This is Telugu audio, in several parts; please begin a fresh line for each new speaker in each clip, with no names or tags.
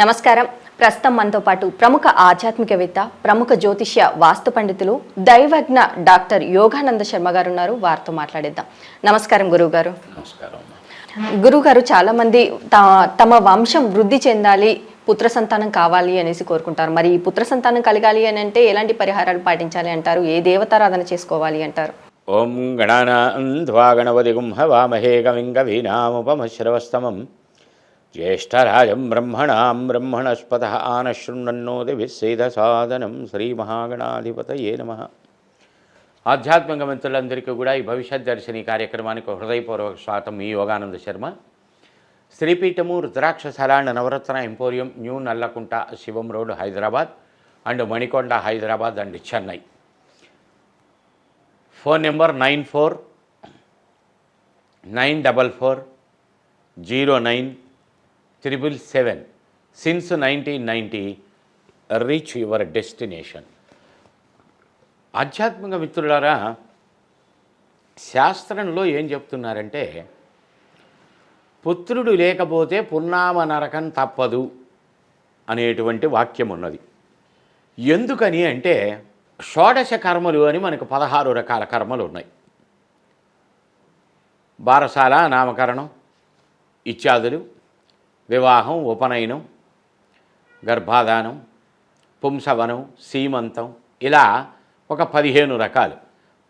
నమస్కారం. ప్రస్తుతం మనతో పాటు ప్రముఖ ఆధ్యాత్మికవేత్త ప్రముఖ జ్యోతిష్య వాస్తు పండితులు దైవజ్ఞ డాక్టర్ యోగానంద శర్మ గారు ఉన్నారు వారితో మాట్లాడేద్దాం. నమస్కారం గురువు గారు
నమస్కారం అమ్మా.
గురువు గారు చాలా మంది త- తమ వంశం వృద్ధి చెందాలి పుత్ర సంతానం కావాలి అనేసి కోరుకుంటారు. మరి ఈ పుత్ర సంతానం కలగాలి అని అంటే ఎలాంటి పరిహారాలు పాటించాలి అంటారు? ఏ దేవతారాధన చేసుకోవాలి అంటారు?
ఓం గణానాన్ధ్వా గణపతి గుంహవామహే కవిం కవీనాముపమశ్రవస్తమం జ్యేష్ఠరాజం బ్రహ్మణాం బ్రహ్మణస్పత ఆనశృణ్వన్నోది విస్సేద సాధనం శ్రీమహాగణాధిపతయే నమ. ఆధ్యాత్మిక మిత్రులందరికీ కూడా ఈ భవిష్యత్ దర్శిని కార్యక్రమానికి హృదయపూర్వక స్వాగతం మీ యోగానంద శర్మ. శ్రీపీఠము రుద్రాక్ష సలాండ్ Navaratna emporium new Nallakunta Shivam road Hyderabad and Manikonda Hyderabad and Chennai. Phone number nine four nine double four zero nine triple seven since nineteen ninety reach your destination ఆధ్యాత్మిక మిత్రులారా శాస్త్రంలో ఏం చెప్తున్నారంటే పుత్రుడు లేకపోతే పున్నామ నరకం తప్పదు అనేటువంటి వాక్యం ఉన్నది ఎందుకని అంటే షోడశ కర్మలు అని మనకు పదహారు రకాల కర్మలు ఉన్నాయి. బారసాల నామకరణం ఇత్యాదులు వివాహం ఉపనయనం గర్భాధానం పుంసవనం సీమంతం ఇలా ఒక పదిహేను రకాలు.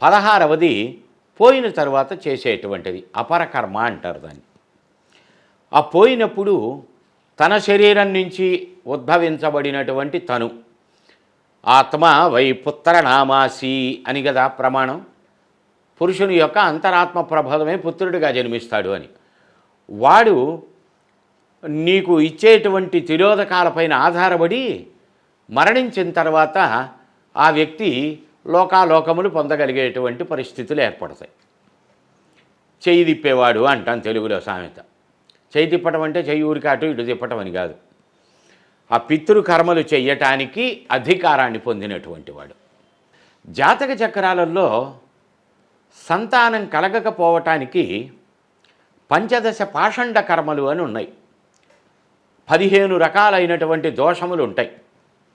పదహారవది పోయిన తర్వాత చేసేటువంటిది. అపరకర్మ అంటారు దాన్ని. ఆ పోయినప్పుడు తన శరీరం నుంచి ఉద్భవించబడినటువంటి తను. ఆత్మ వై పుత్రనామాసి అని కదా ప్రమాణం. పురుషుని యొక్క అంతరాత్మ ప్రభావమే పుత్రుడిగా జన్మిస్తాడు అని. వాడు నీకు ఇచ్చేటువంటి తిరోధకాలపైన ఆధారపడి మరణించిన తర్వాత ఆ వ్యక్తి లోకాలోకములు పొందగలిగేటువంటి పరిస్థితులు ఏర్పడతాయి. చేయి తిప్పేవాడు అంటాం తెలుగులో సామెత. చేయి తిప్పటం అంటే చెయ్యి ఊరికి అటు ఇటు తిప్పటం అని కాదు. ఆ పితృ కర్మలు చెయ్యటానికి అధికారాన్ని పొందినటువంటి వాడు. జాతక చక్రాలలో సంతానం కలగకపోవటానికి పంచదశ పాషండ కర్మలు అని ఉన్నాయి. పదిహేను రకాలైనటువంటి దోషములు ఉంటాయి.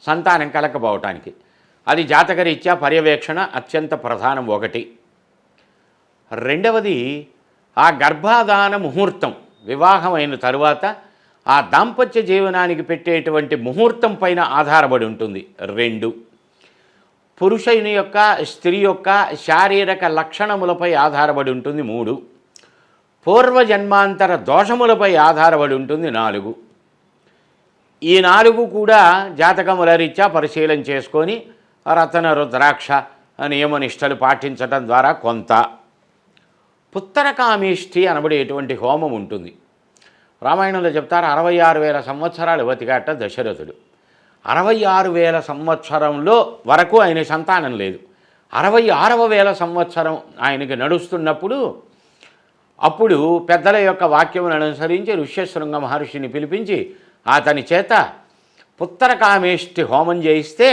సంతానం కలకపోవటానికి అది జాతకరీత్యా పర్యవేక్షణ అత్యంత ప్రధానం ఒకటి. రెండవది ఆ గర్భాధాన ముహూర్తం వివాహమైన తరువాత ఆ దాంపత్య జీవనానికి పెట్టేటువంటి ముహూర్తం పైన ఆధారపడి ఉంటుంది. రెండు పురుషుని యొక్క స్త్రీ యొక్క శారీరక లక్షణములపై ఆధారపడి ఉంటుంది. మూడు పూర్వజన్మాంతర దోషములపై ఆధారపడి ఉంటుంది. నాలుగు ఈ నాలుగు కూడా జాతకముల రీత్యా పరిశీలన చేసుకొని రతన రుద్రాక్ష నియమనిష్టలు పాటించటం ద్వారా కొంత పుత్తరకామిష్టి అనబడేటువంటి హోమం ఉంటుంది. రామాయణంలో చెప్తారు అరవై ఆరు వేల సంవత్సరాలు బతికాట దశరథుడు. అరవై ఆరు వేల సంవత్సరంలో వరకు ఆయన సంతానం లేదు. అరవై ఆరవ వేల సంవత్సరం ఆయనకి నడుస్తున్నప్పుడు అప్పుడు పెద్దల యొక్క వాక్యములను అనుసరించి ఋష్యశృంగ మహర్షిని పిలిపించి అతని చేత పుత్రకామేష్టి హోమం చేయిస్తే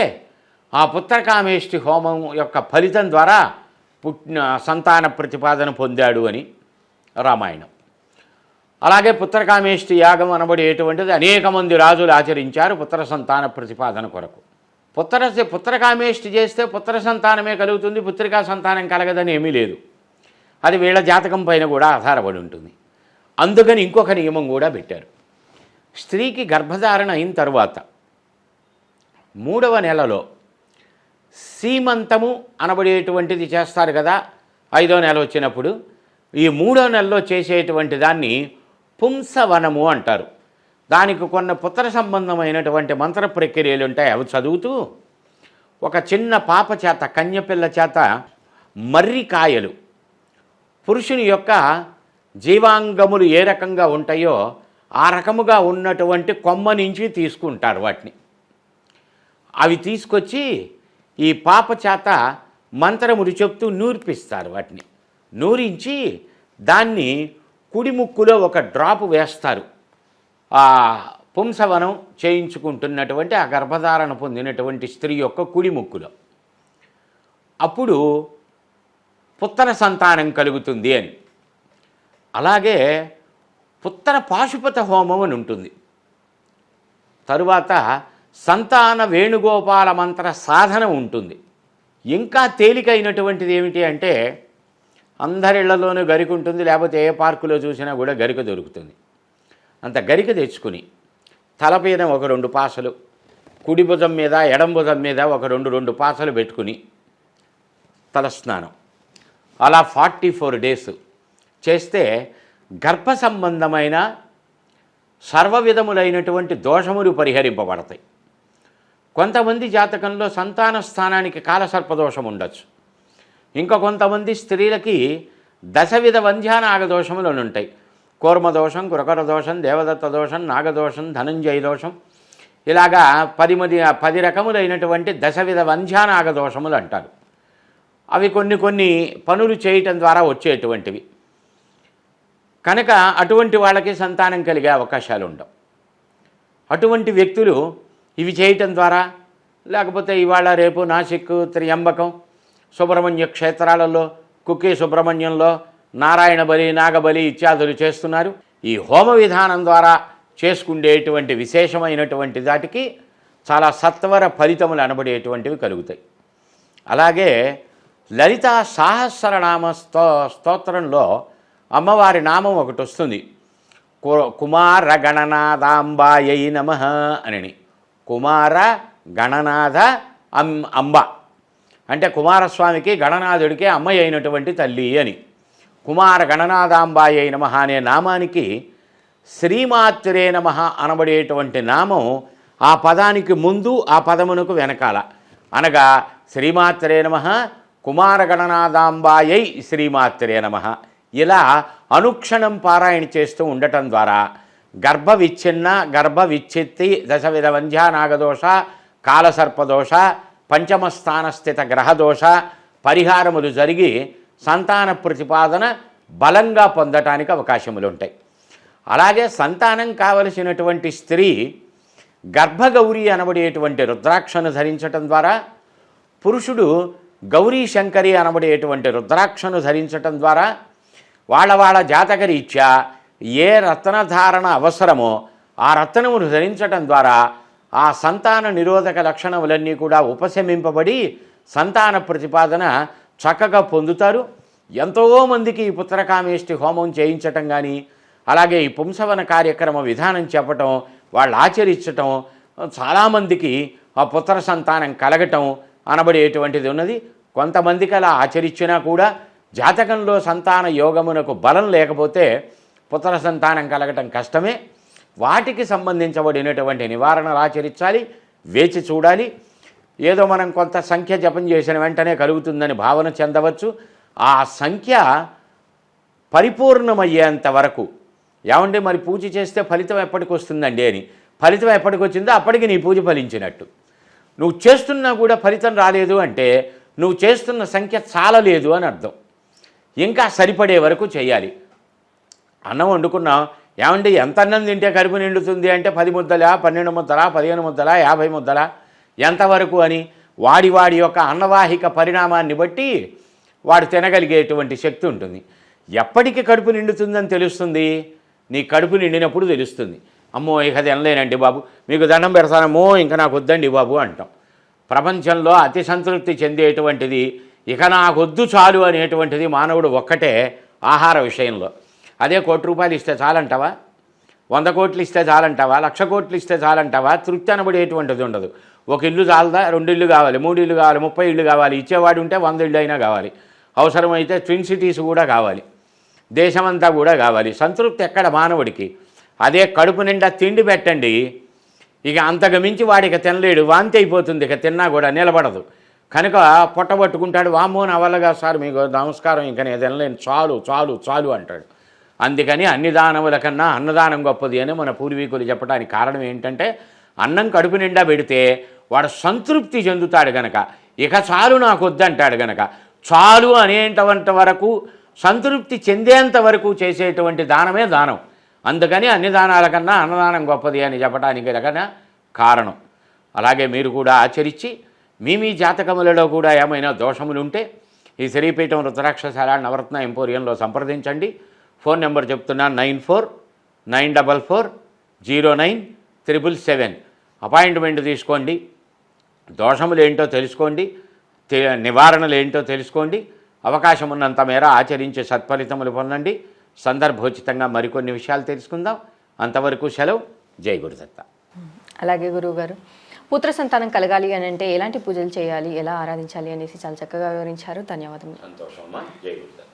ఆ పుత్రకామేష్టి హోమం యొక్క ఫలితం ద్వారా పుట్టిన సంతాన ప్రతిపాదన పొందాడు అని రామాయణం. అలాగే పుత్రకామేష్టి యాగం అనబడేటువంటిది అనేక మంది రాజులు ఆచరించారు పుత్ర సంతాన ప్రతిపాదన కొరకు. పుత్ర పుత్రకామేష్టి చేస్తే పుత్ర సంతానమే కలుగుతుంది పుత్రికా సంతానం కలగదని ఏమీ లేదు. అది వీళ్ళ జాతకం పైన కూడా ఆధారపడి ఉంటుంది. అందుకని ఇంకొక నియమం కూడా పెట్టారు. స్త్రీకి గర్భధారణ అయిన తరువాత మూడవ నెలలో సీమంతము అనబడేటువంటిది చేస్తారు కదా ఐదో నెల వచ్చినప్పుడు ఈ మూడో నెలలో చేసేటువంటి దాన్ని పుంసవనము అంటారు. దానికి కొన్ని పుత్ర సంబంధమైనటువంటి మంత్ర ప్రక్రియలు ఉంటాయి అవి చదువుతూ ఒక చిన్న పాప చేత కన్యపిల్ల చేత మర్రికాయలు పురుషుని యొక్క జీవాంగములు ఏ రకంగా ఉంటాయో ఆ రకముగా ఉన్నటువంటి కొమ్మ నుంచి తీసుకుంటారు వాటిని. అవి తీసుకొచ్చి ఈ పాప చేత మంత్రములు చెప్తూ నూర్పిస్తారు వాటిని. నూరించి దాన్ని కుడి ముక్కులో ఒక డ్రాప్ వేస్తారు. ఆ పుంసవనం చేయించుకుంటున్నటువంటి ఆ గర్భధారణ పొందినటువంటి స్త్రీ యొక్క కుడి ముక్కులో అప్పుడు పుత్తన సంతానం కలుగుతుంది అని. అలాగే పుత్తన పాశుపత హోమం అని ఉంటుంది. తరువాత సంతాన వేణుగోపాల మంత్ర సాధన ఉంటుంది. ఇంకా తేలికైనటువంటిది ఏమిటి అంటే అందరిళ్ళలోనూ గరిక ఉంటుంది లేకపోతే ఏ పార్కులో చూసినా కూడా గరిక దొరుకుతుంది. అంత గరిక తెచ్చుకుని తలపైన ఒక రెండు పాసలు కుడి భుజం మీద ఎడం భుజం మీద ఒక రెండు రెండు పాసలు పెట్టుకుని తలస్నానం. అలా ఫార్టీ ఫోర్ డేస్ చేస్తే గర్భ సంబంధమైన సర్వ విధములైనటువంటి దోషములు పరిహరింపబడతాయి. కొంతమంది జాతకంలో సంతాన స్థానానికి కాలసర్పదోషం ఉండొచ్చు. ఇంకా కొంతమంది స్త్రీలకి దశవిధ వంధ్యానాగ దోషములు అని ఉంటాయి. కూర్మదోషం కురకర దోషం దేవదత్త దోషం నాగదోషం ధనంజయ దోషం. ఇలాగా పది మది పది రకములైనటువంటి దశవిధ వంధ్యానాగ దోషములు అంటారు. అవి కొన్ని కొన్ని పనులు చేయటం ద్వారా వచ్చేటువంటివి. కనుక అటువంటి వాళ్ళకి సంతానం కలిగే అవకాశాలు ఉండవు. అటువంటి వ్యక్తులు ఇవి చేయటం ద్వారా లేకపోతే ఇవాళ రేపు నాసిక్ త్రియంబకం సుబ్రహ్మణ్య క్షేత్రాలలో కుక్కి సుబ్రహ్మణ్యంలో నారాయణ బలి నాగబలి ఇత్యాదులు చేస్తున్నారు. ఈ హోమ విధానం ద్వారా చేసుకుండేటువంటి విశేషమైనటువంటి దాటికి చాలా సత్వర ఫలితములు అనబడేటువంటివి కలుగుతాయి. అలాగే లలిత సహస్రనామ స్తో స్తోత్రంలో అమ్మవారి నామం ఒకటి వస్తుంది. కుమార గణనాథాంబాయై నమ అని కుమార గణనాథ అం అంబ. అంటే కుమారస్వామికి గణనాథుడికి అమ్మాయి అయినటువంటి తల్లి అని. కుమార గణనాథాంబాయై నమ అనే నామానికి శ్రీమాత్రే నమ అనబడేటువంటి నామం ఆ పదానికి ముందు ఆ పదమునకు వెనకాల. అనగా శ్రీమాత్రే నమ కుమారగణనాథాంబాయై శ్రీమాత్రే నమ. ఇలా అనుక్షణం పారాయణ చేస్తూ ఉండటం ద్వారా గర్భ విచ్ఛిన్న గర్భ విచ్ఛిత్తి దశవిధ వంధ్యానాగదోష కాలసర్పదోష పంచమస్థానస్థిత గ్రహదోష పరిహారములు జరిగి సంతాన ప్రతిపాదన బలంగా పొందటానికి అవకాశములు ఉంటాయి అలాగే సంతానం కావలసినటువంటి స్త్రీ గర్భగౌరి అనబడేటువంటి రుద్రాక్షను ధరించటం ద్వారా పురుషుడు గౌరీ శంకరి అనబడేటువంటి రుద్రాక్షను ధరించటం ద్వారా వాళ్ళ వాళ్ళ జాతకరీత్యా ఏ రత్నధారణ అవసరమో ఆ రత్నమును ధరించటం ద్వారా ఆ సంతాన నిరోధక లక్షణములన్నీ కూడా ఉపశమింపబడి సంతాన ప్రతిపాదన చక్కగా పొందుతారు. ఎంతోమందికి ఈ పుత్రకామేష్టి హోమం చేయించటం కానీ అలాగే ఈ పుంసవన కార్యక్రమ విధానం చెప్పటం వాళ్ళు ఆచరించటం చాలామందికి ఆ పుత్ర సంతానం కలగటం అనబడేటువంటిది ఉన్నది. కొంతమందికి అలా ఆచరించినా కూడా జాతకంలో సంతాన యోగమునకు బలం లేకపోతే పుత్ర సంతానం కలగటం కష్టమే. వాటికి సంబంధించబడినటువంటి నివారణలు ఆచరించాలి వేచి చూడాలి. ఏదో మనం కొంత సంఖ్య జపం చేసిన వెంటనే కలుగుతుందని భావన చెందవచ్చు. ఆ సంఖ్య పరిపూర్ణమయ్యేంత వరకు. ఏమంటే మరి పూజ చేస్తే ఫలితం ఎప్పటికి వస్తుందండి అని. ఫలితం ఎప్పటికి వచ్చిందో అప్పటికి నీ పూజ ఫలించినట్టు. నువ్వు చేస్తున్నా కూడా ఫలితం రాలేదు అంటే నువ్వు చేస్తున్న సంఖ్య చాలలేదు అని అర్థం. ఇంకా సరిపడే వరకు చేయాలి. అన్నం వండుకున్నాం. ఏమంటే ఎంత అన్నం తింటే కడుపు నిండుతుంది అంటే పది ముద్దలా పన్నెండు ముద్దలా పదిహేను ముద్దలా యాభై ముద్దలా? ఎంతవరకు అని? వాడి వాడి యొక్క అన్నవాహిక పరిణామాన్ని బట్టి వాడు తినగలిగేటువంటి శక్తి ఉంటుంది. ఎప్పటికి కడుపు నిండుతుందని తెలుస్తుంది? నీ కడుపు నిండినప్పుడు తెలుస్తుంది. అమ్మో ఇక తినలేనండి బాబు. మీకు దండం పెడతానమ్మో ఇంకా నాకు వద్దండి బాబు అంటాం. ప్రపంచంలో అతి సంతృప్తి చెందేటువంటిది ఇక నాకొద్దు చాలు అనేటువంటిది మానవుడు ఒక్కటే ఆహార విషయంలో. అదే కోటి రూపాయలు ఇస్తే చాలంటావా? వంద కోట్లు ఇస్తే చాలంటావా? లక్ష కోట్లు ఇస్తే చాలంటావా? తృప్తి అనబడేటువంటిది ఉండదు. ఒక ఇల్లు చాలదా? రెండు ఇల్లు కావాలి మూడు ఇల్లు కావాలి ముప్పై ఇల్లు కావాలి ఇచ్చేవాడు ఉంటే వంద ఇల్లు అయినా కావాలి. అవసరమైతే ట్విన్ సిటీస్ కూడా కావాలి. దేశమంతా కూడా కావాలి. సంతృప్తి ఎక్కడ మానవుడికి? అదే కడుపు నిండా తిండి పెట్టండి. ఇక అంతకు మించి వాడికి తినలేడు వాంతి అయిపోతుంది. ఇక తిన్నా కూడా నిలబడదు. కనుక పొట్టబట్టుకుంటాడు పట్టుకుంటాడు నా వల్లగా సార్ మీకు నమస్కారం ఇంకా నేను లేని. చాలు చాలు చాలు అంటాడు. అందుకని అన్ని దానముల కన్నా అన్నదానం గొప్పది అని మన పూర్వీకులు చెప్పడానికి కారణం ఏంటంటే అన్నం కడుపు నిండా పెడితే వాడు సంతృప్తి చెందుతాడు గనక. ఇక చాలు నాకు వద్దంటాడు గనక. చాలు అనేంతవంత వరకు సంతృప్తి చెందేంత వరకు చేసేటువంటి దానమే దానం. అందుకని అన్ని దానాల కన్నా అన్నదానం గొప్పది అని చెప్పడానికి కన్నా కారణం. అలాగే మీరు కూడా ఆచరించి మీ మీ జాతకములలో కూడా ఏమైనా దోషములు ఉంటే ఈ శ్రీపీఠం రుద్రాక్షశాల నవరత్న ఎంపోరియంలో సంప్రదించండి. ఫోన్ నెంబర్ చెప్తున్నా nine four nine double four zero nine triple seven. Appointment తీసుకోండి. దోషములు ఏంటో తెలుసుకోండి. నివారణలు ఏంటో తెలుసుకోండి. అవకాశం ఉన్నంత మేర ఆచరించే సత్ఫలితములు పొందండి. సందర్భోచితంగా మరికొన్ని విషయాలు తెలుసుకుందాం. అంతవరకు సెలవు. జై గురుదత్త.
అలాగే గురువు గారు పుత్ర సంతానం కలగాలి అని అంటే ఎలాంటి పూజలు చేయాలి ఎలా ఆరాధించాలి అనేసి చాలా చక్కగా వివరించారు. ధన్యవాదములు.
సంతోషం